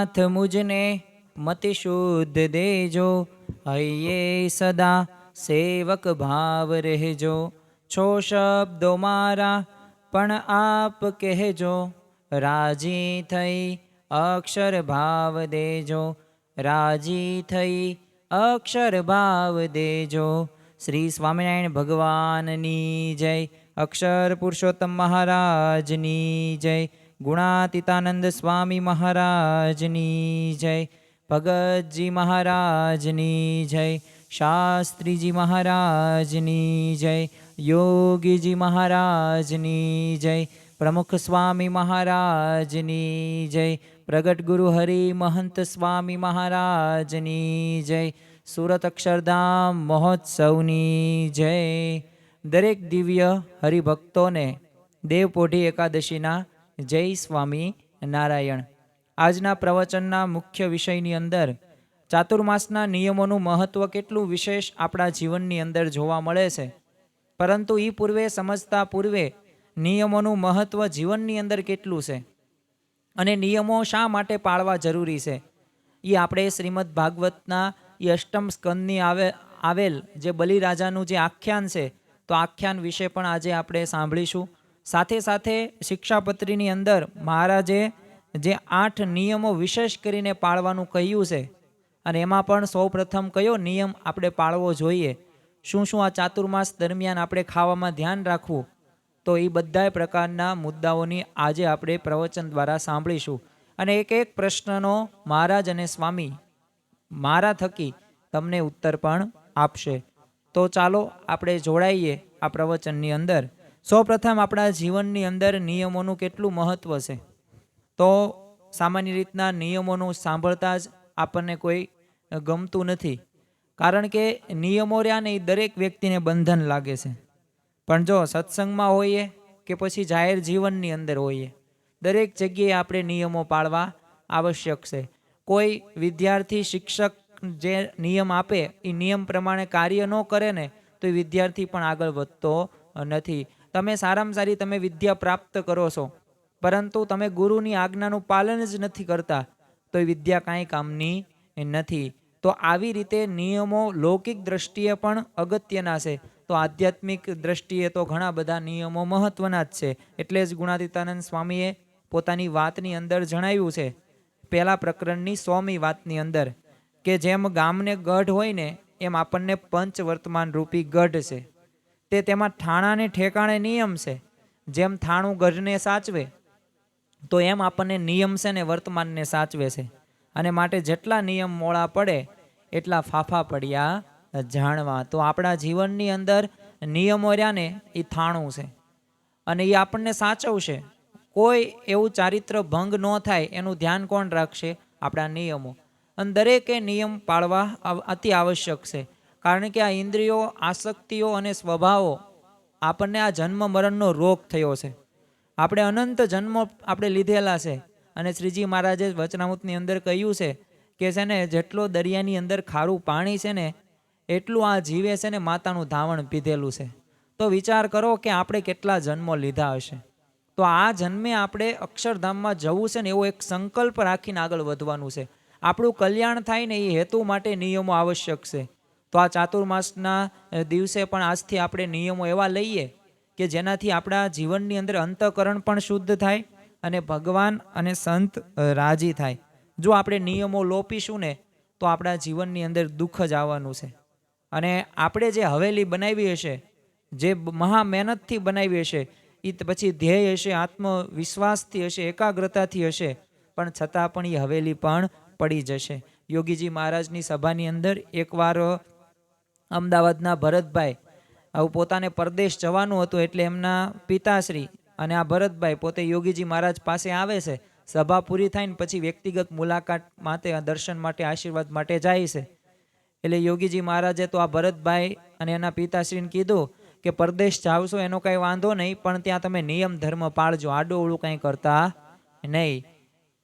નાથ મુજને મતિ શુદ્ધ દેજો. હૈયે સદા સેવક ભાવ રહેજો. છો શબ્દો મારા પણ આપ કહેજો. રાજી થઈ અક્ષર ભાવ દેજો. રાજી થઈ અક્ષર ભાવ દેજો. શ્રી સ્વામિનારાયણ ભગવાનની જય. અક્ષર પુરુષોત્તમ મહારાજની જય. ગુણાતીતાનંદ સ્વામી મહારાજની જય ભગતજી મહારાજની જય શાસ્ત્રીજી મહારાજની જય યોગીજી મહારાજની જય પ્રમુખ સ્વામી મહારાજની જય પ્રગટ ગુરુ હરિ મહંત સ્વામી મહારાજની જય સુરત અક્ષરધામ મહોત્સવની જય દરેક દિવ્ય હરિભક્તોને દેવપોઢી એકાદશીના જય સ્વામી નારાયણ. આજના પ્રવચનના મુખ્ય વિષયની અંદર ચાતુર્માસના નિયમોનું મહત્વ કેટલું વિશેષ આપણા જીવનની અંદર જોવા મળે છે. પરંતુ એ પૂર્વે સમજતા પૂર્વે નિયમોનું મહત્વ જીવનની અંદર કેટલું છે? અને નિયમો શા માટે પાળવા જરૂરી છે? એ આપણે શ્રીમદ ભાગવતના એ અષ્ટમ સ્કંદની આવે, આવેલ જે બલિરાજાનું જે આખ્યાન છે, તો આખ્યાન વિશે પણ આજે આપણે સાંભળીશું. સાથે સાથે શિક્ષાપત્રીની અંદર મહારાજે જે આઠ નિયમો વિશેષ કરીને પાળવાનું કહ્યું છે, અને એમાં પણ સૌપ્રથમ કયો નિયમ આપણે પાળવો જોઈએ? શું શું આ ચાતુર્માસ દરમિયાન આપણે ખાવામાં ધ્યાન રાખવું? તો એ બધાય પ્રકારના મુદ્દાઓની આજે આપણે પ્રવચન દ્વારા સાંભળીશું. અને એક એક પ્રશ્નનો મહારાજ અને સ્વામી મારા થકી તમને ઉત્તર પણ આપશે. તો ચાલો આપણે જોડાઈએ આ પ્રવચનની અંદર. સૌપ્રથમ આપણા જીવનની અંદર નિયમોનું કેટલું મહત્ત્વ છે? તો સામાન્ય રીતના નિયમોનું સાંભળતા જ આપણને કોઈ ગમતું નથી. કારણ કે નિયમો રહ્યા ને એ દરેક વ્યક્તિને બંધન લાગે છે. પણ જો સત્સંગમાં હોઈએ કે પછી જાહેર જીવનની અંદર હોઈએ, દરેક જગ્યાએ આપણે નિયમો પાળવા આવશ્યક છે. કોઈ વિદ્યાર્થી શિક્ષક જે નિયમ આપે, એ નિયમ પ્રમાણે કાર્ય ન કરે ને, તો એ વિદ્યાર્થી પણ આગળ વધતો નથી. તમે સારામાં સારી તમે વિદ્યા પ્રાપ્ત કરો છો. પરંતુ તમે ગુરુની આજ્ઞાનું પાલન જ નથી કરતા તો એ વિદ્યા કાંઈ કામની નથી. તો આવી રીતે નિયમો લૌકિક દ્રષ્ટિએ પણ અગત્યના છે. તો આધ્યાત્મિક દ્રષ્ટિએ તો ઘણા બધા નિયમો મહત્વના જ છે. એટલે જ ગુણાતીતાનંદ સ્વામીએ પોતાની વાતની અંદર જણાવ્યું છે. પહેલા પ્રકરણની સોમી વાતની અંદર, કે જેમ ગામને ગઢ હોય ને, એમ આપણને પંચ વર્તમાન રૂપી ગઢ છે. તે તેમાં ઠાણાને ઠેકાણે નિયમ છે. જેમ થાણું ગઢને સાચવે, તો એમ આપણને નિયમ છે ને વર્તમાનને સાચવે છે. અને માટે જેટલા નિયમ મોડા પડે, એટલા ફાફા પડ્યા જાણવા. તો આપણા જીવનની અંદર નિયમો રહ્યા ને એ થાણું છે. અને એ આપણને સાચવશે. કોઈ એવું ચારિત્ર ભંગ ન થાય, એનું ધ્યાન કોણ રાખશે? આપણા નિયમો. અને દરેકે નિયમ પાળવા અતિ આવશ્યક છે. કારણ કે આ ઇન્દ્રિયો, આસક્તિઓ અને સ્વભાવો આપણને આ જન્મ મરણનો રોગ થયો છે. આપણે અનંત જન્મો આપણે લીધેલા છે અને શ્રીજી મહારાજે વચનામૃતની અંદર કહ્યું છે કે છે ને, જેટલો દરિયાની અંદર ખારું પાણી છે ને, એટલું આ જીવે છે ને માતાનું ધાવણ પીધેલું છે. તો વિચાર કરો કે આપણે કેટલા જન્મો લીધા હશે. તો આ જન્મે આપણે અક્ષરધામમાં જવું છે ને એવો એક સંકલ્પ રાખીને આગળ વધવાનું છે. આપણું કલ્યાણ થાય ને એ હેતુ માટે નિયમો આવશ્યક છે. તો આ ચાતુર્માસના દિવસે પણ આજથી આપણે નિયમો એવા લઈએ કે જેનાથી આપણા જીવનની અંદર અંતઃકરણ પણ શુદ્ધ થાય અને ભગવાન અને સંત રાજી થાય. જો આપણે નિયમો લોપીશું ને, તો આપણા જીવનની અંદર દુઃખ જ આવવાનું છે. અને આપણે જે હવેલી બનાવી હશે, જે મહા મહેનતથી બનાવી હશે એ પછી ધ્યેય હશે, આત્મવિશ્વાસથી હશે, એકાગ્રતાથી હશે, પણ છતાં પણ એ હવેલી પણ પડી જશે. યોગીજી મહારાજની સભાની અંદર એકવાર અમદાવાદના ભરતભાઈ. આવું પોતાને પરદેશ જવાનું હતું એટલે એમના પિતાશ્રી અને આ ભરતભાઈ પોતે યોગીજી મહારાજ પાસે આવે છે. સભા પૂરી થાય ને પછી વ્યક્તિગત મુલાકાત માટે, દર્શન માટે, આશીર્વાદ માટે જાય છે. એટલે યોગીજી મહારાજે તો આ ભરતભાઈ અને એના પિતાશ્રીને કીધું કે, પરદેશ જાવશો એનો કાંઈ વાંધો નહીં, પણ ત્યાં તમે નિયમ ધર્મ પાળજો આડું અવળું કાંઈ કરતા નહીં.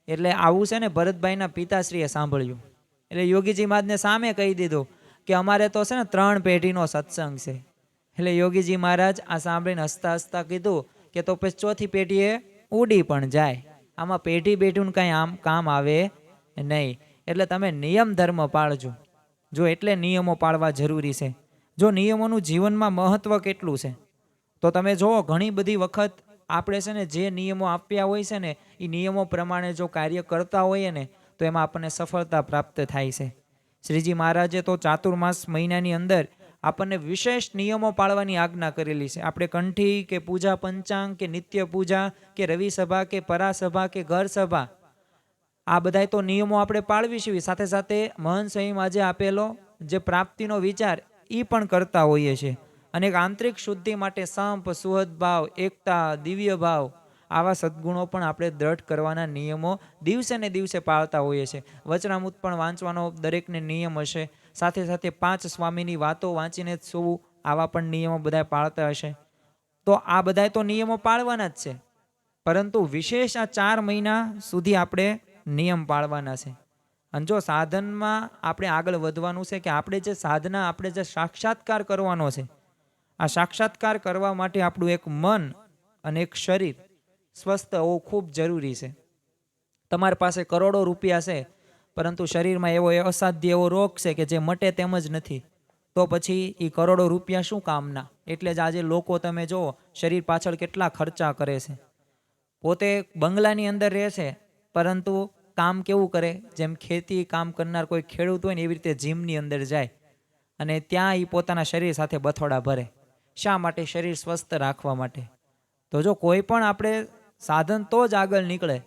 એટલે આવું છે ને ભરતભાઈના પિતાશ્રીએ સાંભળ્યું. એટલે યોગીજી મહારાજને સામે કહી દીધું કે અમારે તો છે ને ત્રણ પેઢીનો સત્સંગ છે. એટલે યોગીજી મહારાજ આ સાંભળીને હસતા હસતા કીધું કે તો પછી ચોથી પેઢીએ ઉડી પણ જાય. આમાં પેઢી બેઠું કાંઈ આમ કામ આવે નહીં. એટલે તમે નિયમ ધર્મ પાળજો. જો એટલે નિયમો પાળવા જરૂરી છે. જો નિયમોનું જીવનમાં મહત્ત્વ કેટલું છે? તો તમે જુઓ ઘણી બધી વખત આપણે છે ને જે નિયમો આપ્યા હોય છે ને એ નિયમો પ્રમાણે જો કાર્ય કરતા હોઈએ ને, તો એમાં આપણને સફળતા પ્રાપ્ત થાય છે. શ્રીજી મહારાજે તો ચાતુર્માસ મહિનાની અંદર આપણને વિશેષ નિયમો પાળવાની આજ્ઞા કરેલી છે. આપણે કંઠી કે પૂજા પંચાંગ કે નિત્ય પૂજા કે રવિ સભા કે પરાસભા કે ઘર સભા, આ બધાય તો નિયમો આપણે પાળવી છીએ. સાથે સાથે મહન સંયમ આજે આપેલો જે પ્રાપ્તિનો વિચાર એ પણ કરતા હોઈએ છીએ. અને આંતરિક શુદ્ધિ માટે સંપ, સુહદ ભાવ, એકતા, દિવ્ય ભાવ આવા સદ્ગુણો પણ આપણે દ્રઢ કરવાના નિયમો દિવસે ને દિવસે પાળતા હોઈએ છીએ. વચનામૃત પણ વાંચવાનો દરેકને નિયમ હશે. સાથે સાથે પાંચ સ્વામીની વાતો વાંચીને જ સોવું આવા પણ નિયમો બધા પાળતા હશે. તો આ બધાય તો નિયમો પાળવાના જ છે. પરંતુ વિશેષ આ ચાર મહિના સુધી આપણે નિયમ પાળવાના છે. અને જો સાધનમાં આપણે આગળ વધવાનું છે કે આપણે જે સાધના, આપણે જે સાક્ષાત્કાર કરવાનો છે, આ સાક્ષાત્કાર કરવા માટે આપણું એક મન અને એક શરીર સ્વસ્થ હોવું ખૂબ જરૂરી છે. તમારી પાસે કરોડો રૂપિયા છે, પરંતુ શરીરમાં એવો અસાધ્ય એવો રોગ છે કે જે મટે તેમ જ નથી. તો પછી એ કરોડો રૂપિયા શું કામના? એટલે જ આજે લોકો તમે જુઓ, શરીર પાછળ કેટલા ખર્ચા કરે છે. પોતે બંગલાની અંદર રહે છે, પરંતુ કામ કેવું કરે? જેમ ખેતી કામ કરનાર કોઈ ખેડૂત હોય ને એવી રીતે જીમની અંદર જાય. અને ત્યાં એ પોતાના શરીર સાથે બથોડા ભરે. શા માટે? શરીર સ્વસ્થ રાખવા માટે. તો જો કોઈ પણ આપણે સાધન તો જ આગળ નીકળે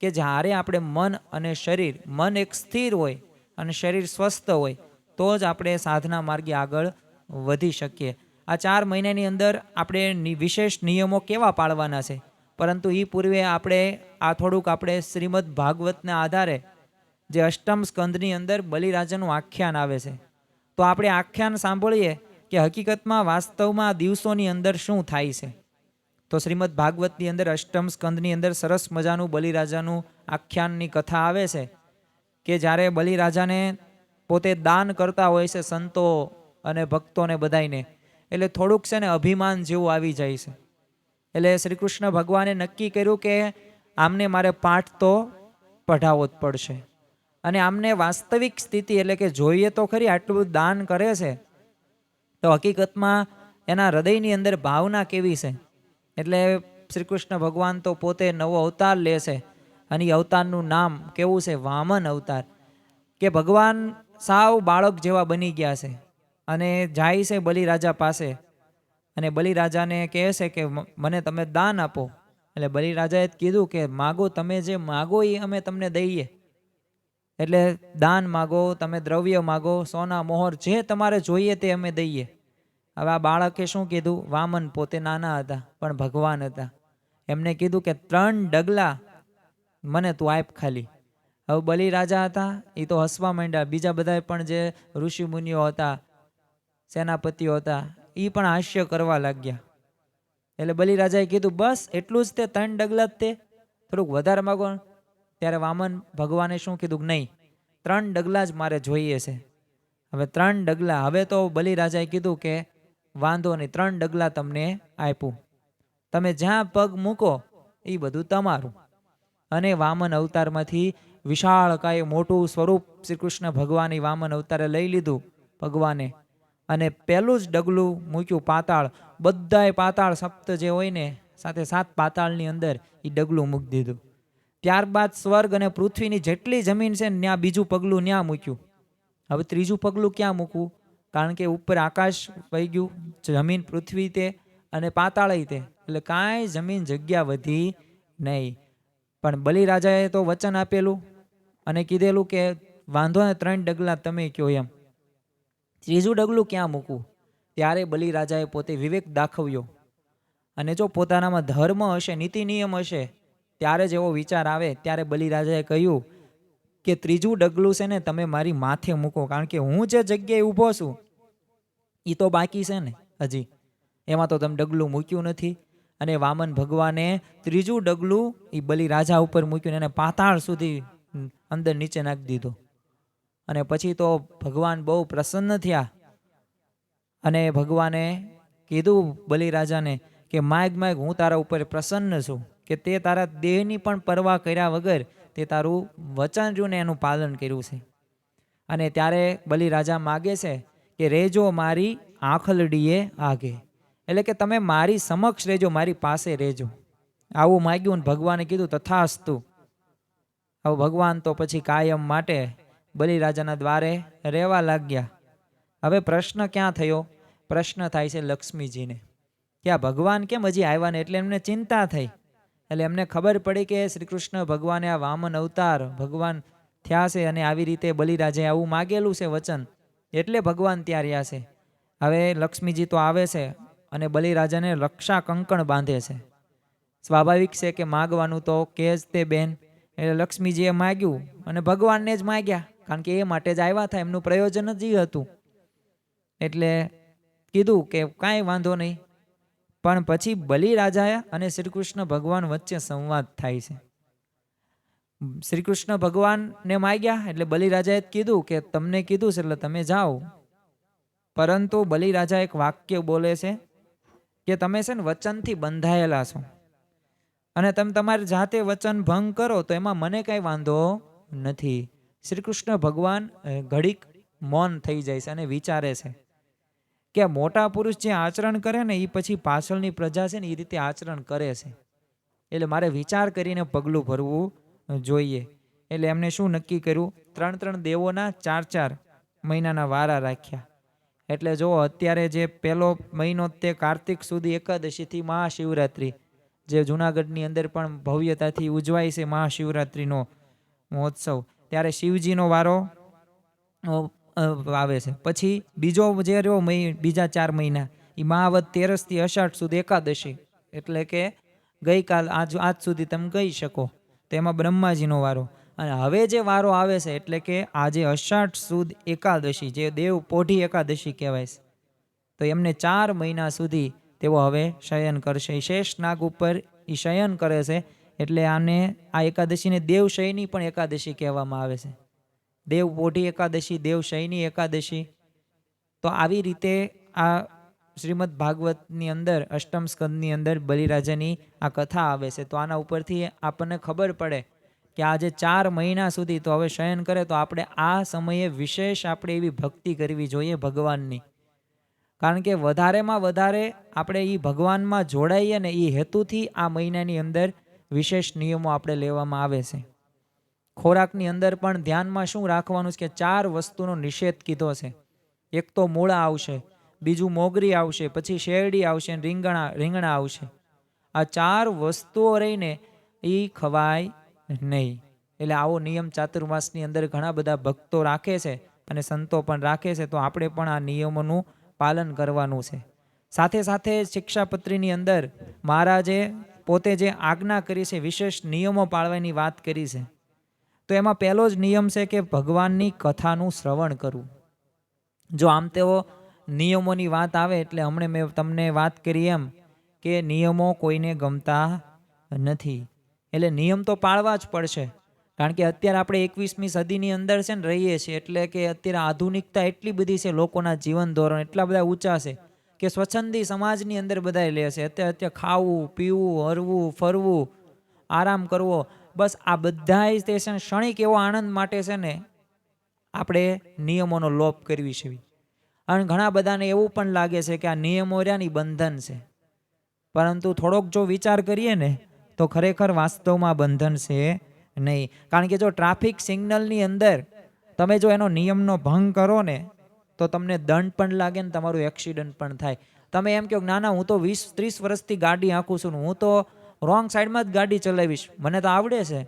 કે જ્યારે આપણે મન અને શરીર, મન એક સ્થિર હોય અને શરીર સ્વસ્થ હોય, તો જ આપણે સાધના માર્ગે આગળ વધી શકીએ. આ ચાર મહિનાની અંદર આપણે વિશેષ નિયમો કેવા પાળવાના છે? પરંતુ એ પૂર્વે આપણે, આ થોડુંક આપણે શ્રીમદ ભાગવતના આધારે જે અષ્ટમ સ્કંદની અંદર બલિરાજાનું આખ્યાન આવે છે. તો આપણે આખ્યાન સાંભળીએ કે હકીકતમાં વાસ્તવમાં દિવસોની અંદર શું થાય છે? તો શ્રીમદ ભાગવતની અંદર અષ્ટમ સ્કંદની અંદર સરસ મજાનું બલિરાજાનું આખ્યાનની કથા આવે છે કે જ્યારે બલિરાજાને પોતે દાન કરતા હોય છે સંતો અને ભક્તોને બધાઈને એટલે થોડુંક છે ને અભિમાન જેવું આવી જાય છે. એટલે શ્રી કૃષ્ણ ભગવાને નક્કી કર્યું કે આમને મારે પાઠ તો પઢાવવો જ પડશે. અને આમને વાસ્તવિક સ્થિતિ એટલે કે જોઈએ તો ખરી આટલું દાન કરે છે, તો હકીકતમાં એના હૃદયની અંદર ભાવના કેવી છે? એટલે શ્રી કૃષ્ણ ભગવાન તો પોતે નવો અવતાર લે છે અને એ અવતારનું નામ કેવું છે? વામન અવતાર. કે ભગવાન સાવ બાળક જેવા બની ગયા છે અને જાય છે બલિરાજા પાસે. અને બલિરાજાને કહે છે કે મને તમે દાન આપો. એટલે બલિરાજાએ કીધું કે માગો તમે જે માગો એ અમે તમને દઈએ. એટલે દાન માગો, તમે દ્રવ્ય માગો, સોના, મોહર જે તમારે જોઈએ તે અમે દઈએ. હવે આ બાળકે શું કીધું? વામન પોતે નાના હતા, પણ ભગવાન હતા. એમને કીધું કે, ત્રણ ડગલા મને તું આપ ખાલી. હવે બલિ રાજા હતા એ તો હસવા માંડ્યા. બીજા બધા પણ જે ઋષિ મુનિઓ હતા, સેનાપતિઓ હતા એ પણ હાસ્ય કરવા લાગ્યા. એટલે બલિરાજાએ કીધું, બસ, એટલું જ તે ત્રણ ડગલા જ તે. થોડુંક વધારે માગો. ત્યારે વામન ભગવાને શું કીધું, નહીં, ત્રણ ડગલા જ મારે જોઈએ છે. હવે ત્રણ ડગલા. હવે તો બલિરાજાએ કીધું કે વાંધો નહીં, ત્રણ ડગલા તમને આપ્યું તમે જ્યાં પગ મૂકો એ બધું તમારું. અને વામન અવતારમાંથી વિશાળ કાય મોટું સ્વરૂપ શ્રી કૃષ્ણ ભગવાને વામન અવતારે લઈ લીધું ભગવાને. અને પહેલું જ ડગલું મૂક્યું પાતાળ. બધાય પાતાળ સપ્ત જે હોય ને, સાથે સાત પાતાળની અંદર એ ડગલું મૂકી દીધું. ત્યારબાદ સ્વર્ગ અને પૃથ્વીની જેટલી જમીન છે ત્યાં બીજું પગલું ત્યાં મૂક્યું. હવે ત્રીજું પગલું ક્યાં મૂકવું? કારણ કે ઉપર આકાશ વહી ગયું, જમીન પૃથ્વી તે અને પાતાળ તે. એટલે કાંઈ જમીન જગ્યા વધી નહીં. પણ બલિરાજાએ તો વચન આપેલું અને કીધેલું કે વાંધો ને ત્રણ ડગલા તમે કયો એમ. ત્રીજું ડગલું ક્યાં મૂકવું? ત્યારે બલિરાજાએ પોતે વિવેક દાખવ્યો. અને જો પોતાનામાં ધર્મ હશે, નીતિ નિયમ હશે, ત્યારે જ એવો વિચાર આવે, ત્યારે બલિરાજાએ કહ્યું કે ત્રીજું ડગલું છે ને તમે મારી માથે મૂકો, કારણ કે હું જે જગ્યાએ ઊભો છું એ તો બાકી છે ને, હજી. એમાં તો તમે ડગલું મૂક્યું નથી. અને વામન ભગવાને ત્રીજું ડગલું એ બલિ રાજા ઉપર મૂક્યું એને પાતાળ સુધી અંદર નીચે નાખી દીધો. અને પછી તો ભગવાન બહુ પ્રસન્ન થયા. અને ભગવાને કીધું બલિરાજાને કે, માગ માગ, હું તારા ઉપર પ્રસન્ન છું, કે તે તારા દેહની પણ પરવા કર્યા વગર તે તારું વચન રહ્યું એનું પાલન કર્યું છે. અને ત્યારે બલિરાજા માગે છે કે રેજો મારી આંખલડીએ આગે. એટલે કે તમે મારી સમક્ષ રહેજો મારી પાસે રહેજો આવું માગ્યું ને ભગવાને કીધું, તથાસ્તુ. આવું ભગવાન તો પછી કાયમ માટે બલિરાજાના દ્વારે રહેવા લાગ્યા. હવે પ્રશ્ન ક્યાં થયો? પ્રશ્ન થાય છે લક્ષ્મીજીને. કે આ ભગવાન કેમ હજી આવ્યા ને એટલે એમને ચિંતા થઈ? એટલે એમને ખબર પડી કે શ્રી કૃષ્ણ ભગવાને આ વામન અવતાર ભગવાન થયા છે અને આવી રીતે બલિરાજે આવું માગેલું છે વચન, એટલે ભગવાન ત્યાં રહ્યા છે. હવે લક્ષ્મીજી તો આવે છે અને બલિરાજાને રક્ષા કંકણ બાંધે છે. સ્વાભાવિક છે કે માગવાનું તો કે જ તે બેન, એટલે લક્ષ્મીજીએ માગ્યું અને ભગવાનને જ માગ્યા, કારણ કે એ માટે જ આવ્યા હતા, એમનું પ્રયોજન જ હતું. એટલે કીધું કે કાંઈ વાંધો નહીં પણ પછી બલિરાજા અને શ્રી કૃષ્ણ ભગવાન વચ્ચે સંવાદ થાય છે. શ્રી કૃષ્ણ ભગવાનને માગ્યા એટલે બલિરાજાએ કીધું કે તમને કીધું છે એટલે તમે જાઓ. પરંતુ બલિરાજા એક વાક્ય બોલે છે કે તમે છે ને વચનથી બંધાયેલા છો. અને તમે તમારી જાતે વચન ભંગ કરો તો એમાં મને કાંઈ વાંધો નથી. શ્રી કૃષ્ણ ભગવાન ઘડીક મૌન થઈ જાય છે અને વિચારે છે. કે મોટા પુરુષ જે આચરણ કરે ને એ પછી પાછળની પ્રજા છે ને એ રીતે આચરણ કરે છે. એટલે મારે વિચાર કરીને પગલું ભરવું જોઈએ. એટલે એમને શું નક્કી કર્યું? ત્રણ ત્રણ દેવોના ચાર ચાર મહિનાના વારા રાખ્યા. એટલે જો અત્યારે જે પહેલો મહિનો તે કાર્તિક સુધી એકાદશીથી મહાશિવરાત્રિ, જે જુનાગઢની અંદર પણ ભવ્યતાથી ઉજવાય છે મહાશિવરાત્રિનો મહોત્સવ. ત્યારે શિવજીનો વારો આવે છે. પછી બીજો જે રહ્યો મહિ- બીજા ચાર મહિના એ મહાવત તેરસથી અષાઢ સુધી એકાદશી. એટલે કે ગઈકાલ આજ આજ સુધી તમે કહી શકો. તો એમાં બ્રહ્માજીનો વારો. અને હવે જે વારો આવે છે, એટલે કે આજે અષાઢ સુદ એકાદશી, જે દેવ પોઢી એકાદશી કહેવાય છે. તો એમને ચાર મહિના સુધી તેઓ હવે શયન કરશે. શેષ નાગ ઉપર એ શયન કરે છે. એટલે આને આ એકાદશીને દેવશયની પણ એકાદશી કહેવામાં આવે છે. દેવ બોઢી એકાદશી દેવશયની એકાદશી. તો આવી રીતે આ શ્રીમદ ભાગવતની અંદર, અષ્ટમ સ્કંદની અંદર બલિરાજાની આ કથા આવે છે. તો આના ઉપરથી આપણને ખબર પડે કે આજે ચાર મહિના સુધી તો હવે શયન કરે, તો આપણે આ સમયે વિશેષ આપણે એવી ભક્તિ કરવી જોઈએ ભગવાનની. કારણ કે વધારેમાં વધારે આપણે એ ભગવાનમાં જોડાઈએ ને એ હેતુથી આ મહિનાની અંદર વિશેષ નિયમો આપણે લેવામાં આવે છે. ખોરાકની અંદર પણ ધ્યાનમાં શું રાખવાનું છે કે ચાર વસ્તુનો નિષેધ કીધો છે. એક તો મૂળા આવશે, બીજું મોગરી આવશે, પછી શેરડી આવશે રીંગણા રીંગણા આવશે. આ ચાર વસ્તુઓ રહીને એ ખવાય નહીં. એટલે આવો નિયમ ચાતુર્માસની અંદર ઘણા બધા ભક્તો રાખે છે અને સંતો પણ રાખે છે, તો આપણે પણ આ નિયમોનું પાલન કરવાનું છે. સાથે સાથે શિક્ષાપત્રીની અંદર મહારાજે પોતે જે આજ્ઞા કરી છે, વિશેષ નિયમો પાળવાની વાત કરી છે. તો એમાં પહેલો જ નિયમ છે કે ભગવાનની કથાનું શ્રવણ કરવું. જો આમ તેઓ નિયમોની વાત આવે એટલે હમણે મેં તમને વાત કરી એમ કે નિયમો કોઈને ગમતા નથી. એટલે નિયમ તો પાળવા જ પડશે. કારણ કે અત્યારે આપણે એકવીસમી સદીની અંદર છે ને રહીએ છીએ એટલે કે અત્યારે આધુનિકતા એટલી બધી છે લોકોના જીવન ધોરણ એટલા બધા ઊંચા છે કે સ્વચ્છંદી સમાજની અંદર બધાય લે છે. અત્યારે અત્યારે ખાવું, પીવું, હરવું, ફરવું, આરામ કરવો. બસ આ બધાય તે છે ક્ષણિક એવો આનંદ માટે છે ને આપણે નિયમોનો લોપ કરવી છે. અને ઘણા બધાને એવું પણ લાગે છે કે આ નિયમો રહ્યા ને બંધન છે. પરંતુ થોડોક જો વિચાર કરીએ ને, તો ખરેખર વાસ્તવમાં બંધન છે નહીં. કારણ કે જો ટ્રાફિક સિગ્નલની અંદર તમે જો એનો નિયમનો ભંગ કરો ને, તો તમને દંડ પણ લાગે ને તમારું એક્સિડન્ટ પણ થાય. તમે એમ કહો ના ના, હું તો વીસ, ત્રીસ વર્ષથી ગાડી આંકું છું હું તો રોંગ સાઈડમાં જ ગાડી ચલાવીશ. મને તો આવડે છે.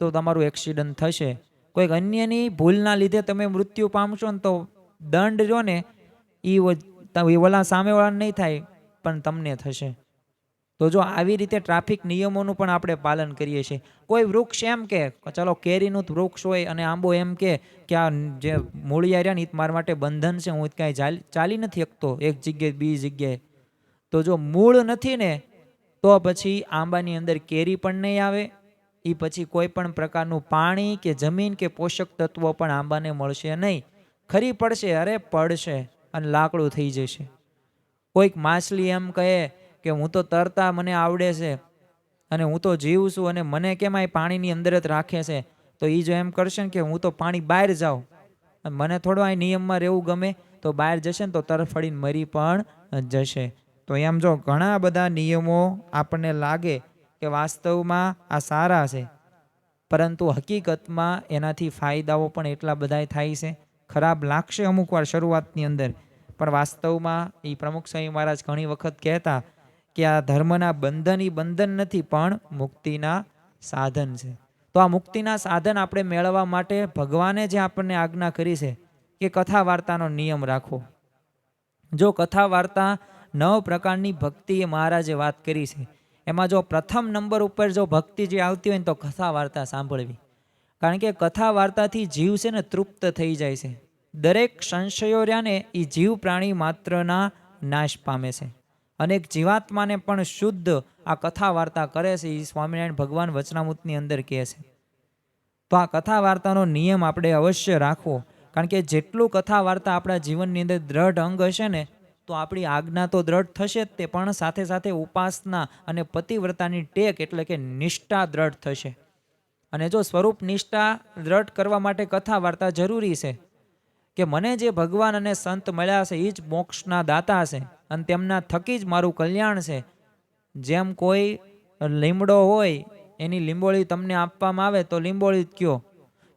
તો તમારું એક્સિડન્ટ થશે. કોઈક અન્યની ભૂલના લીધે તમે મૃત્યુ પામશો ને તો દંડ જો ને એ ઓલા સામેવાળા નહીં થાય, પણ તમને થશે. તો જો આવી રીતે ટ્રાફિક નિયમોનું પણ આપણે પાલન કરીએ છીએ. કોઈ વૃક્ષ એમ કે, ચલો કેરીનું વૃક્ષ હોય અને આંબો એમ કે કે આ જે મૂળિયા રહ્યા ને એ મારા માટે બંધન છે, હું કાંઈ ચાલી નથી શકતો. એક જગ્યાએ બીજી જગ્યાએ. તો જો મૂળ નથી ને તો પછી આંબાની અંદર કેરી પણ નહીં આવે. એ પછી કોઈ પણ પ્રકારનું પાણી કે જમીન કે પોષક તત્વો પણ આંબાને મળશે નહીં. ખરી પડશે, અરે પડશે અને લાકડું થઈ જશે. કોઈક માછલી એમ કહે કે હું તો તરતા મને આવડે છે અને હું તો જીવ છું અને મને કેમ આ પાણીની અંદર જ રાખે છે, તો એ જો એમ કરશે ને કે હું તો પાણી બહાર જાઉં. મને થોડો આ નિયમમાં રહેવું ગમે, તો બહાર જશે ને તો તરફડીને મરી પણ જશે. તો એમ જો ઘણા બધા નિયમો આપણને લાગે કે વાસ્તવમાં આ સારા છે, પરંતુ હકીકતમાં એનાથી ફાયદાઓ પણ એટલા બધાય થાય છે. ખરાબ લાગશે અમુક વાર શરૂઆતની અંદર, પણ વાસ્તવમાં એ પ્રમુખ સ્વામી મહારાજ ઘણી વખત કહેતા કે આ ધર્મના બંધન એ બંધન નથી, પણ મુક્તિના સાધન છે. તો આ મુક્તિના સાધન આપણે મેળવવા માટે ભગવાને જે આપણને આજ્ઞા કરી છે, કે કથા વાર્તાનો નિયમ રાખવો. જો કથા વાર્તા નવ પ્રકારની ભક્તિ એ મહારાજે વાત કરી છે. એમાં જો પ્રથમ નંબર ઉપર જો ભક્તિ જે આવતી હોય ને તો કથા વાર્તા સાંભળવી. કારણ કે કથા વાર્તાથી જીવ છે ને તૃપ્ત થઈ જાય છે. દરેક સંશયો રહ્યા ને એ જીવ પ્રાણી માત્રના નાશ પામે છે. અનેક જીવાત્માને પણ શુદ્ધ આ કથા વાર્તા કરે છે એ સ્વામિનારાયણ ભગવાન વચનામૃતની અંદર કહે છે. તો આ કથા વાર્તાનો નિયમ આપણે અવશ્ય રાખવો. કારણ કે જેટલું કથા વાર્તા આપણા જીવનની અંદર દ્રઢ અંગ હશે ને તો આપણી આજ્ઞા તો દ્રઢ થશે જ તે, પણ સાથે સાથે ઉપાસના અને પતિવ્રતાની ટેક એટલે કે નિષ્ઠા દ્રઢ થશે. અને જો સ્વરૂપ નિષ્ઠા દ્રઢ કરવા માટે કથા વાર્તા જરૂરી છે, કે મને જે ભગવાન અને સંત મળ્યા છે એ જ મોક્ષના દાતા છે અને તેમના થકી જ મારું કલ્યાણ છે. જેમ કોઈ લીમડો હોય, એની લીંબોળી તમને આપવામાં આવે તો લીંબોળી જ કયો.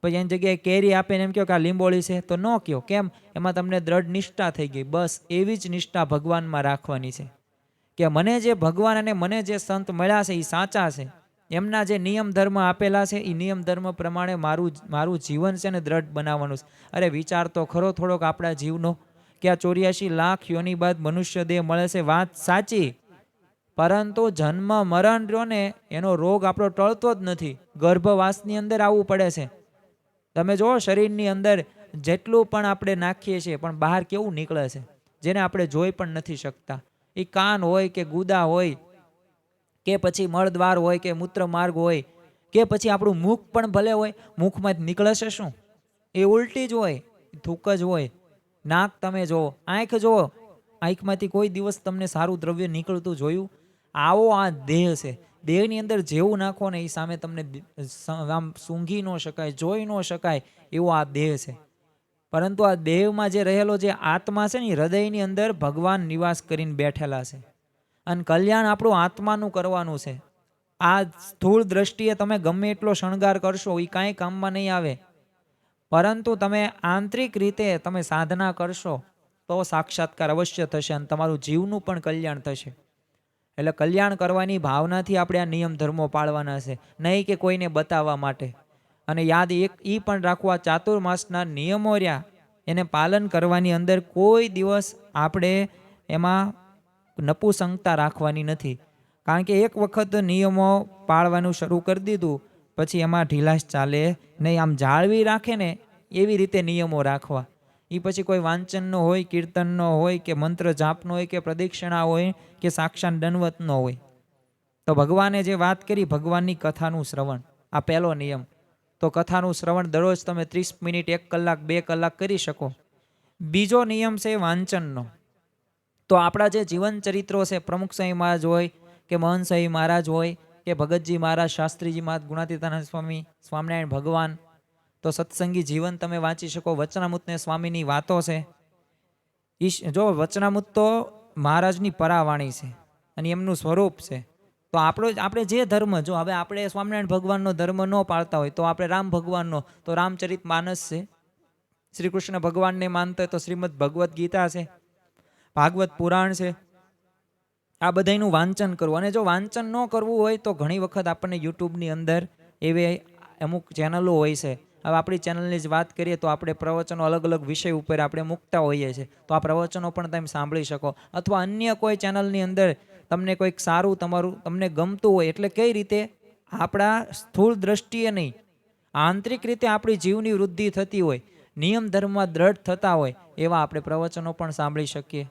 પછી એની જગ્યાએ કેરી આપે ને એમ કહો કે આ લીંબોળી છે, તો ન કહો કેમ? એમાં તમને દ્રઢ નિષ્ઠા થઈ ગઈ. બસ એવી જ નિષ્ઠા ભગવાનમાં રાખવાની છે. કે મને જે ભગવાન અને મને જે સંત મળ્યા છે, એ સાચા છે. એમના જે નિયમ ધર્મ આપેલા છે, એ નિયમ ધર્મ પ્રમાણે મારું મારું જીવન છે ને દ્રઢ બનાવવાનું છે. અરે વિચાર તો ખરો થોડોક આપણા જીવનો, કે આ ચોર્યાસી લાખ યોની બાદ મનુષ્ય દેહ મળે છે, વાત સાચી. પરંતુ જન્મ, મરણ રહ્યો ને, એનો રોગ આપણો ટળતો જ નથી. ગર્ભવાસની અંદર આવવું પડે છે. તમે જુઓ, શરીરની અંદર જેટલું પણ આપણે નાખીએ છીએ, પણ બહાર કેવું નીકળે છે? જેને આપણે જોઈ પણ નથી શકતા. એ કાન હોય કે ગુદા હોય, કે પછી મળદ્વાર હોય કે મૂત્ર માર્ગ હોય, કે પછી આપણું મુખ પણ ભલે હોય, મુખમાં નીકળે છે શું? એ ઉલટી જ હોય, થૂક જ હોય. નાક તમે જુઓ, આંખ જુઓ, આંખમાંથી કોઈ દિવસ તમને સારું દ્રવ્ય નીકળતું જોયું? આવો આ દેહ છે. દેહની અંદર જેવું નાખો ને એ સામે તમને આમ સૂંઘી ન શકાય, જોઈ ન શકાય એવો આ દેહ છે. પરંતુ આ દેહમાં જે રહેલો જે આત્મા છે ને હૃદયની અંદર ભગવાન નિવાસ કરીને બેઠેલા છે. અને કલ્યાણ આપણું આત્માનું કરવાનું છે. આ સ્થૂળ દ્રષ્ટિએ તમે ગમે એટલો શણગાર કરશો એ કાંઈ કામમાં નહીં આવે. પરંતુ તમે આંતરિક રીતે તમે સાધના કરશો, તો સાક્ષાત્કાર અવશ્ય થશે અને તમારું જીવનું પણ કલ્યાણ થશે. એટલે કલ્યાણ કરવાની ભાવનાથી આપણે આ નિયમ ધર્મો પાળવાના છે. નહીં કે કોઈને બતાવવા માટે. અને યાદ એક એ પણ રાખવા ચાતુર્માસના નિયમો રહ્યા. એને પાલન કરવાની અંદર કોઈ દિવસ આપણે એમાં નપુસંગતા રાખવાની નથી. કારણ કે એક વખત નિયમો પાળવાનું શરૂ કરી દીધું, પછી એમાં ઢીલાશ ચાલે. નહીં, આમ જાળવી રાખે ને એવી રીતે નિયમો રાખવા. એ પછી કોઈ વાંચનનો હોય, કીર્તનનો હોય કે મંત્ર જાપનો હોય કે પ્રદક્ષિણા હોય કે સાક્ષાત દંડવતનો હોય. તો ભગવાને જે વાત કરી, ભગવાનની કથાનું શ્રવણ, આ પહેલો નિયમ. તો કથાનું શ્રવણ દરરોજ તમે ત્રીસ મિનિટ, એક કલાક, બે કલાક કરી શકો. બીજો નિયમ છે વાંચનનો. તો આપણા જે જીવન ચરિત્રો છે, પ્રમુખ સ્વામી મહારાજ હોય કે મહંત સ્વામી મહારાજ હોય કે ભગતજી મહારાજ, શાસ્ત્રીજી મહારાજ, ગુણાતીતાનંદ સ્વામી, સ્વામિનારાયણ ભગવાન તો સત્સંગી જીવન તમે વાંચી શકો. વચનામૃતને સ્વામીની વાતો છે. ઈશ, જો વચનામૃત તો મહારાજની પરાવાણી છે અને એમનું સ્વરૂપ છે. તો આપણો આપણે જે ધર્મ, જો હવે આપણે સ્વામિનારાયણ ભગવાનનો ધર્મ ન પાળતા હોય તો આપણે રામ ભગવાનનો, તો રામચરિત માનસ છે. શ્રી કૃષ્ણ ભગવાનને માનતા હોય તો શ્રીમદ ભગવદ્ ગીતા છે. ભાગવત પુરાણ છે. આ બધાનું વાંચન કરવું. અને જો વાંચન ન કરવું હોય તો ઘણી વખત આપણને યુટ્યુબની અંદર એવી અમુક ચેનલો હોય છે હવે આપણી ચેનલની જ વાત કરીએ તો આપણે પ્રવચનો અલગ અલગ વિષય ઉપર આપણે મૂકતા હોઈએ છીએ. તો આ પ્રવચનો પણ તમે સાંભળી શકો. અથવા અન્ય કોઈ ચેનલની અંદર તમને કોઈક સારું તમારું તમને ગમતું હોય એટલે કઈ રીતે? આપણા સ્થૂળ દ્રષ્ટિએ નહીં. આંતરિક રીતે આપણી જીવની વૃદ્ધિ થતી હોય, નિયમ ધર્મમાં દ્રઢ થતા હોય, એવા આપણે પ્રવચનો પણ સાંભળી શકીએ.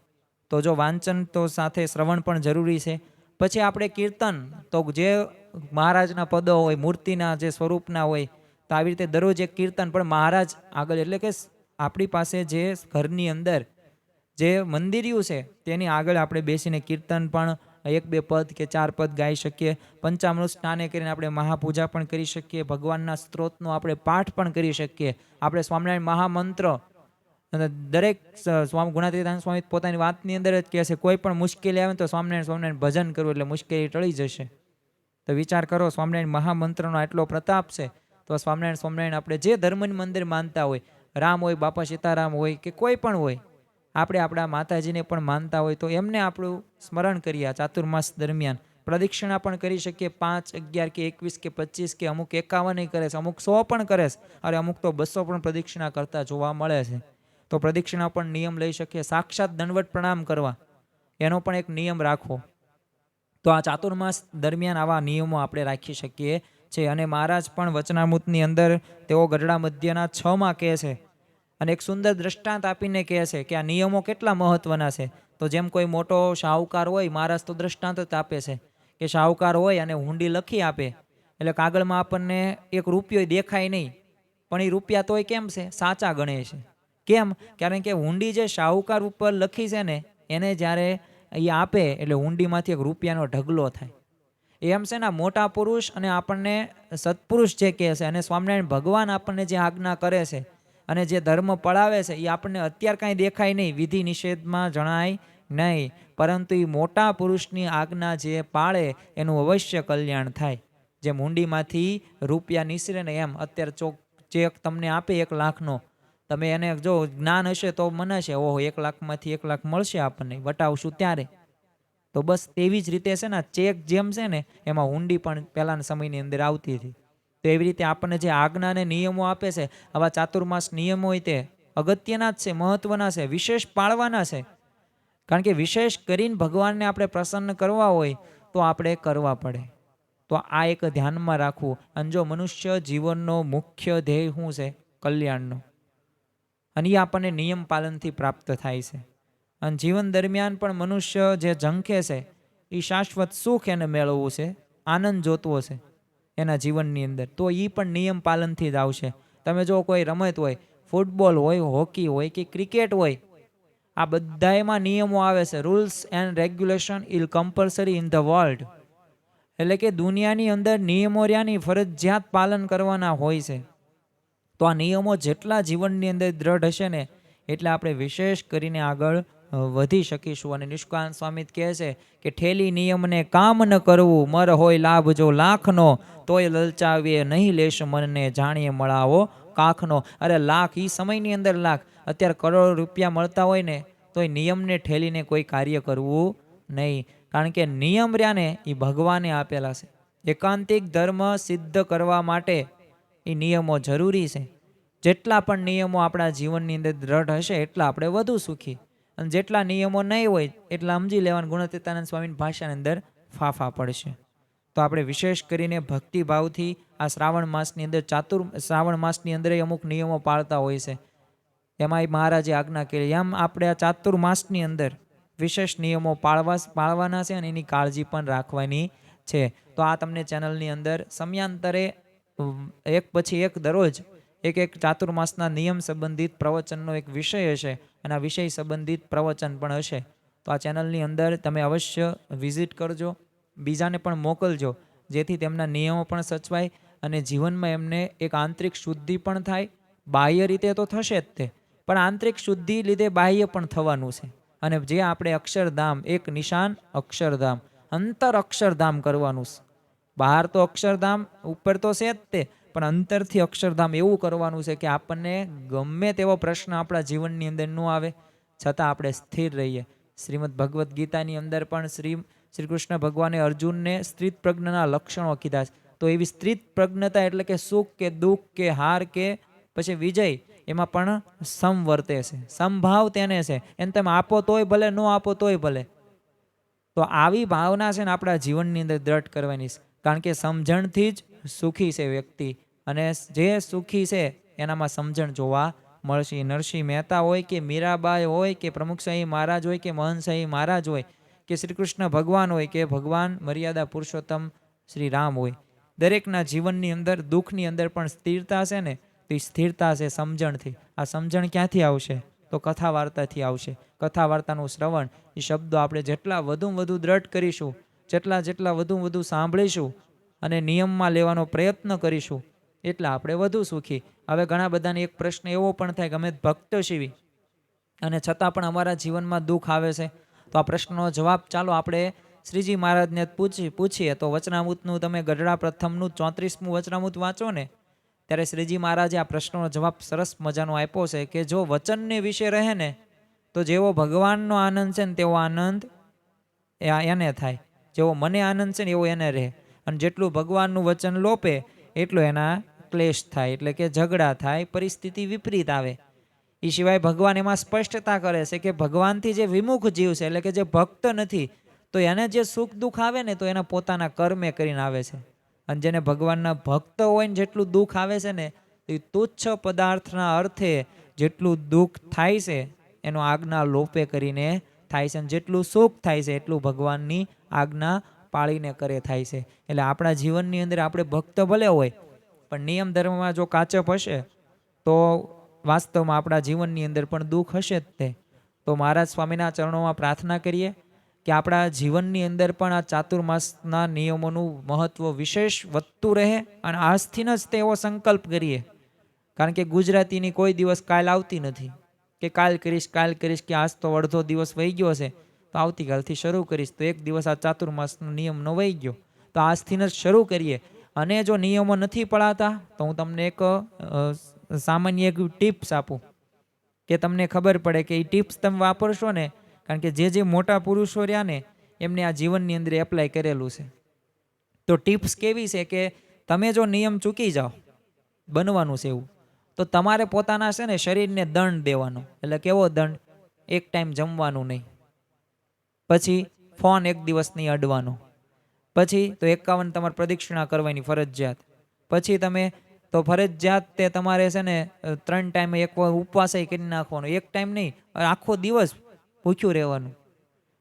તો જો વાંચન તો સાથે શ્રવણ પણ જરૂરી છે. પછી આપણે કીર્તન, તો જે મહારાજના પદો હોય, મૂર્તિના જે સ્વરૂપના હોય તો આવી રીતે દરરોજ એક કીર્તન. પણ મહારાજ આગળ, એટલે કે આપણી પાસે જે ઘરની અંદર જે મંદિરિયું છે, તેની આગળ આપણે બેસીને કીર્તન પણ એક, બે પદ કે ચાર પદ ગાઈ શકીએ. પંચામૃત સ્નાને કરીને આપણે મહાપૂજા પણ કરી શકીએ. ભગવાનના સ્ત્રોતનો આપણે પાઠ પણ કરી શકીએ. આપણે સ્વામિનારાયણ મહામંત્ર દરેક સ્વામી ગુણાતીતાન સ્વામી પોતાની વાતની અંદર જ કહે છે, કોઈ પણ મુશ્કેલી આવે તો સ્વામિનારાયણ સ્વામિનારાયણ ભજન કરવું એટલે મુશ્કેલી ટળી જશે. તો વિચાર કરો, સ્વામિનારાયણ મહામંત્રનો આટલો પ્રતાપ છે તો સ્વામિનારાયણ સ્વામિનારાયણ આપણે જે ધર્મની મંદિર માનતા હોય, રામ હોય, બાપા સીતારામ હોય કે કોઈ પણ હોય, આપણે આપણા માતાજીને પણ માનતા હોય તો એમને આપણું સ્મરણ કરીએ ચાતુર્માસ દરમિયાન. પ્રદક્ષિણા પણ કરી શકીએ, પાંચ, અગિયાર કે એકવીસ કે પચીસ કે અમુક એકાવન કરે છે, અમુક સો પણ કરે છે, અરે અમુક તો બસો પણ પ્રદક્ષિણા કરતા જોવા મળે છે. તો પ્રદક્ષિણા પણ નિયમ લઈ શકીએ, સાક્ષાત દંડવટ પ્રણામ કરવા, એનો પણ એક નિયમ રાખવો. તો આ ચાતુર્માસ દરમિયાન આવા નિયમો આપણે રાખી શકીએ. છે અને મહારાજ પણ વચનામૃતની અંદર તેઓ ગઢડા મધ્યના છમાં કહે છે અને એક સુંદર દ્રષ્ટાંત આપીને કહે છે કે આ નિયમો કેટલા મહત્વના છે. તો જેમ કોઈ મોટો શાહુકાર હોય, મહારાજ તો દ્રષ્ટાંત જ આપે છે કે શાહુકાર હોય અને હુંડી લખી આપે. એટલે કાગળમાં આપણને એક રૂપિયો દેખાય નહીં, પણ એ રૂપિયા તોય કેમ છે? સાચા ગણે છે. કેમ? કારણ કે હુંડી જે શાહુકાર ઉપર લખી છે ને, એને જ્યારે એ આપે, એટલે હુંડીમાંથી એક રૂપિયાનો ઢગલો થાય. એમ છે ને મોટા પુરુષ અને આપણને સત્પુરુષ જે કહે છે અને સ્વામિનારાયણ ભગવાન આપણને જે આજ્ઞા કરે છે અને જે ધર્મ પડાવે છે, એ આપણને અત્યારે કાંઈ દેખાય નહીં, વિધિ નિષેધમાં જણાય નહીં. પરંતુ એ મોટા પુરુષની આજ્ઞા જે પાળે, એનું અવશ્ય કલ્યાણ થાય. જે મૂંડીમાંથી રૂપિયા નિસરે ને એમ, અત્યારે ચોક ચેક તમને આપે એક લાખનો, તમે એને જો જ્ઞાન હશે તો મનાશે, ઓહો, એક લાખમાંથી એક લાખ મળશે આપણને, વટાવશું ત્યારે. તો બસ તેવી જ રીતે છે ને ચેક જેમ છે ને, એમાં ઊંડી પણ પહેલાના સમયની અંદર આવતી હતી. તો એવી રીતે આપણને જે આજ્ઞા અને નિયમો આપે છે, આવા ચાતુર્માસ નિયમો હોય તે અગત્યના જ છે, મહત્વના છે, વિશેષ પાળવાના છે. કારણ કે વિશેષ કરીને ભગવાનને આપણે પ્રસન્ન કરવા હોય, તો આપણે કરવા પડે. તો આ એક ધ્યાનમાં રાખવું. અને જો મનુષ્ય જીવનનો મુખ્ય ધ્યેય શું છે? કલ્યાણનો. અને એ આપણને નિયમ પાલનથી પ્રાપ્ત થાય છે. અને જીવન દરમિયાન પણ મનુષ્ય જે ઝંખે છે એ શાશ્વત સુખ એને મેળવવું છે, આનંદ જોતવો છે એના જીવનની અંદર. તો એ પણ નિયમ પાલનથી જ આવશે. તમે જો કોઈ રમત હોય, ફૂટબોલ હોય, હોકી હોય કે ક્રિકેટ હોય, આ બધાયમાં નિયમો આવે છે. Rules and regulation ill compulsory in the world એટલે કે દુનિયાની અંદર નિયમો રહ્યાની ફરજિયાત પાલન કરવાના હોય છે. તો આ નિયમો જેટલા જીવનની અંદર દ્રઢ હશે ને, એટલે આપણે વિશેષ કરીને આગળ વધી શકીશું. અને નિષ્કાંત સ્વામી કહે છે કે ઠેલી નિયમને કામ ન કરવું, મર હોય લાભ જો લાખનો, તોય લલચાવીએ નહીં લેશ મનને, જાણીએ મળાવો કાખનો. અરે લાખ એ સમયની અંદર લાખ. અત્યારે કરોડો રૂપિયા મળતા હોય ને, તોય નિયમને, ઠેલીને કોઈ કાર્ય કરવું નહીં. કારણ કે નિયમ રહ્યા ને એ ભગવાને આપેલા છે. એકાંતિક ધર્મ સિદ્ધ કરવા માટે એ નિયમો જરૂરી છે. જેટલા પણ નિયમો આપણા જીવનની અંદર દ્રઢ હશે, એટલા આપણે વધુ સુખી. અને જેટલા નિયમો નહીં હોય, એટલા સમજી લેવાનું ગુણતીતાનંદ સ્વામીની ભાષાની અંદર ફાફા પડશે. તો આપણે વિશેષ કરીને ભક્તિભાવથી આ શ્રાવણ માસની અંદર ચાતુર, શ્રાવણ માસની અંદર અમુક નિયમો પાળતા હોય છે. એમાંય મહારાજે આજ્ઞા કરી એમ આપણે આ ચાતુર્માસની અંદર વિશેષ નિયમો પાળવા, પાળવાના છે અને એની કાળજી પણ રાખવાની છે. તો આ તમને ચેનલની અંદર સમયાંતરે એક પછી એક દરરોજ એક એક ચાતુર્માસના નિયમ સંબંધિત પ્રવચનનો એક વિષય હશે અને આ વિષય સંબંધિત પ્રવચન પણ હશે. તો આ ચેનલની અંદર તમે અવશ્ય વિઝિટ કરજો, બીજાને પણ મોકલજો, જેથી તેમના નિયમો પણ સચવાય અને જીવનમાં એમને એક આંતરિક શુદ્ધિ પણ થાય. બાહ્ય રીતે તો થશે જ તે, પણ આંતરિક શુદ્ધિ લીધે બાહ્ય પણ થવાનું છે. અને જે આપણે અક્ષરધામ, એક નિશાન અક્ષરધામ, અંતર અક્ષરધામ કરવાનું છે. બહાર તો અક્ષરધામ, ઉપર તો છે જ તે પણ અંતરથી અક્ષરધામ એવું કરવાનું છે કે આપણને ગમે તેવો પ્રશ્ન આપણા જીવનની અંદર ન આવે, છતાં આપણે સ્થિર રહીએ. શ્રીમદ ભગવદ્ ગીતાની અંદર પણ શ્રી શ્રી કૃષ્ણ ભગવાને અર્જુનને સ્ત્રીત પ્રજ્ઞના લક્ષણો કીધા છે. તો એવી સ્ત્રીત પ્રજ્ઞતા એટલે કે સુખ કે દુઃખ કે હાર કે પછી વિજય, એમાં પણ સમ વર્તે છે. સમભાવ તેને છે. એને તમે આપો તોય ભલે, ન આપો તોય ભલે. તો આવી ભાવના છે ને આપણા જીવનની અંદર દ્રઢ કરવાની છે. કારણ કે સમજણથી જ સુખી છે વ્યક્તિ. અને જે સુખી છે, એનામાં સમજણ જોવા મળશે. નરસિંહ મહેતા હોય કે મીરાબાઈ હોય કે પ્રમુખશાહી મહારાજ હોય કે મહનશાહી મહારાજ હોય કે શ્રી કૃષ્ણ ભગવાન હોય કે ભગવાન મર્યાદા પુરુષોત્તમ શ્રી રામ હોય. દરેકના જીવનની અંદર, દુઃખની અંદર પણ સ્થિરતા છે ને, તો એ સ્થિરતા છે સમજણથી. આ સમજણ ક્યાંથી આવશે? તો કથા વાર્તાથી આવશે. કથા વાર્તાનું શ્રવણ. એ શબ્દો આપણે જેટલા વધુ વધુ દ્રઢ કરીશું, જેટલા જેટલા વધુ વધુ સાંભળીશું અને નિયમમાં લેવાનો પ્રયત્ન કરીશું એટલા આપણે વધુ સુખી. હવે ઘણા બધાને એક પ્રશ્ન એવો પણ થાય કે અમે ભક્ત શિવી અને છતાં પણ અમારા જીવનમાં દુઃખ આવે છે. તો આ પ્રશ્નનો જવાબ ચાલો આપણે શ્રીજી મહારાજને પૂછી પૂછીએ. તો વચનામૃતનું તમે ગઢડા પ્રથમનું ચોત્રીસમું વચનામૃત વાંચો ને, ત્યારે શ્રીજી મહારાજે આ પ્રશ્નનો જવાબ સરસ મજાનો આપ્યો છે કે જો વચનને વિશે રહે ને, તો જેવો ભગવાનનો આનંદ છે ને, તેવો આનંદ એને થાય. જેવો મને આનંદ છે ને, એવો એને રહે. અને જેટલું ભગવાનનું વચન લોપે, એટલું એના ક્લેશ થાય, એટલે કે ઝઘડા થાય, પરિસ્થિતિ વિપરીત આવે. એ સિવાય ભગવાન એમાં સ્પષ્ટતા કરે છે કે ભગવાનથી જે વિમુખ જીવ છે, એટલે કે જે ભક્ત નથી, તો એને જે સુખ દુઃખ આવે ને, તો એના પોતાના કર્મે કરીને આવે છે. અને જેને ભગવાનના ભક્ત હોય ને, જેટલું દુઃખ આવે છે ને એ તુચ્છ પદાર્થના અર્થે જેટલું દુઃખ થાય છે, એનો આજ્ઞા લોપે કરીને થાય છે. અને જેટલું સુખ થાય છે, એટલું ભગવાનની આજ્ઞા પાળીને કરે થાય છે. એટલે આપણા જીવનની અંદર આપણે ભક્ત ભલે હોય પણ નિયમ ધર્મમાં જો કાચપ હશે, તો વાસ્તવમાં આપણા જીવનની અંદર પણ દુઃખ હશે જ તે. તો મહારાજ સ્વામીના ચરણોમાં પ્રાર્થના કરીએ કે આપણા જીવનની અંદર પણ આ ચાતુર્માસના નિયમોનું મહત્વ વિશેષ વધતું રહે અને આજથી જ તેવો સંકલ્પ કરીએ. કારણ કે ગુજરાતીની કોઈ દિવસ કાલ આવતી નથી. કે કાલ કરીશ કાલ કરીશ, કે આજ તો અડધો દિવસ વહી ગયો છે, તો આવતીકાલથી શરૂ કરીશ. તો એક દિવસ આ ચાતુર્માસનો નિયમનો વહી ગયો. તો આજથી જ શરૂ કરીએ. અને જો નિયમો નથી પડાતા, તો હું તમને એક સામાન્ય એક ટિપ્સ આપું. કે તમને ખબર પડે કે એ ટિપ્સ તમે વાપરશો ને, કારણ કે જે જે મોટા પુરુષો રહ્યા ને, એમને આ જીવનની અંદર એપ્લાય કરેલું છે. તો ટિપ્સ કેવી છે કે તમે જો નિયમ ચૂકી જાઓ, બનવાનું છે એવું, તો તમારે પોતાના છે ને શરીરને દંડ દેવાનો. એટલે કેવો દંડ? એક ટાઈમ જમવાનું નહીં. પછી ફોન એક દિવસ નહીં અડવાનો. પછી તો એકાવન તમારે પ્રદક્ષિણા કરવાની ફરજિયાત. પછી તમે તો ફરજિયાત તે તમારે છે ને ત્રણ ટાઈમે એક વાર ઉપવાસય કરી નાખવાનો. એક ટાઈમ નહીં, આખો દિવસ ભૂખ્યું રહેવાનું.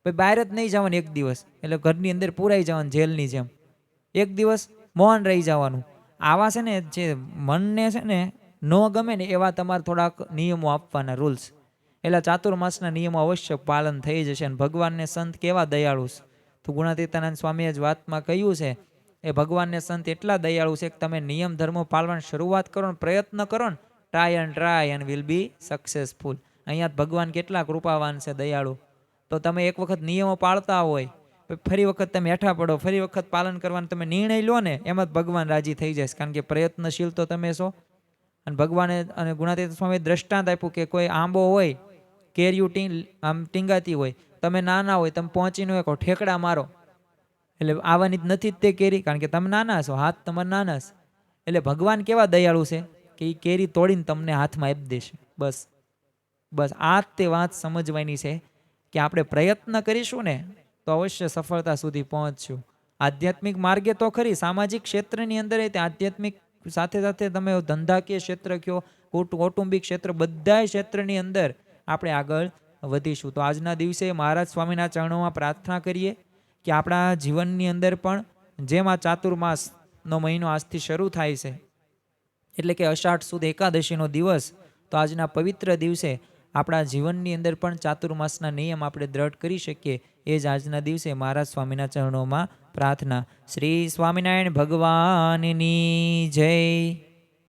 પછી બહાર જ નહીં જવાનું એક દિવસ. એટલે ઘરની અંદર પુરાઈ જવાનું, જેલની જેમ. એક દિવસ મૌન રહી જવાનું. આવા છે ને, જે મનને છે ને, ન ગમે ને એવા તમારે થોડાક નિયમો આપવાના રૂલ્સ એટલે ચાતુર્માસના નિયમો અવશ્ય પાલન થઈ જશે અને ભગવાનને સંત કેવા દયાળુ છે. તો ગુણાતીતાનંદ સ્વામીએ જ વાતમાં કહ્યું છે, એ ભગવાનને સંત એટલા દયાળુ છે કે તમે નિયમ ધર્મો પાળવાની શરૂઆત કરો ને પ્રયત્ન કરો ને try and try and will be successful અહીંયા ભગવાન કેટલા કૃપાવાન છે દયાળુ. તો તમે એક વખત નિયમો પાળતા હોય ફરી વખત તમે હેઠા પડો, ફરી વખત પાલન કરવાનો તમે નિર્ણય લો ને, એમ જ ભગવાન રાજી થઈ જશે કારણ કે પ્રયત્નશીલ તો તમે છો. અને ભગવાને અને ગુણાતીત સ્વામી દ્રષ્ટાંત આપ્યું કે કોઈ આંબો હોય કેરિયું ટીંગ, આમ ટીંગાતી હોય, તમે નાના હોય, તમે પહોંચીને કહો ઠેકડા મારો. એટલે આવવાની જ નથી જ તે કેરી, કારણ કે તમે નાના છો, હાથ તમારા નાના છે. એટલે ભગવાન કેવા દયાળુ છે કે એ કેરી તોડીને તમને હાથમાં આપી દેશે. બસ. બસ, આ તે વાત સમજવાની છે કે આપણે પ્રયત્ન કરીશું ને, તો અવશ્ય સફળતા સુધી પહોંચશું. આધ્યાત્મિક માર્ગે તો ખરી, સામાજિક ક્ષેત્રની અંદર એ તે આધ્યાત્મિક સાથે સાથે તમે ધંધાકીય ક્ષેત્ર કયો કૌટુંબિક ક્ષેત્ર બધા ક્ષેત્રની અંદર આપણે આગળ વધીશું. તો આજના દિવસે મહારાજ સ્વામીના ચરણોમાં પ્રાર્થના કરીએ કે આપણા જીવનની અંદર પણ જેમ આ ચાતુર્માસનો મહિનો આજથી શરૂ થાય છે, એટલે કે અષાઢ સુદ એકાદશીનો દિવસ, તો આજના પવિત્ર દિવસે આપણા જીવનની અંદર પણ ચાતુર્માસના નિયમ આપણે દ્રઢ કરી શકીએ. એ જ આજના દિવસે મહારાજ સ્વામીના ચરણોમાં પ્રાર્થના. શ્રી સ્વામિનારાયણ ભગવાનની જય.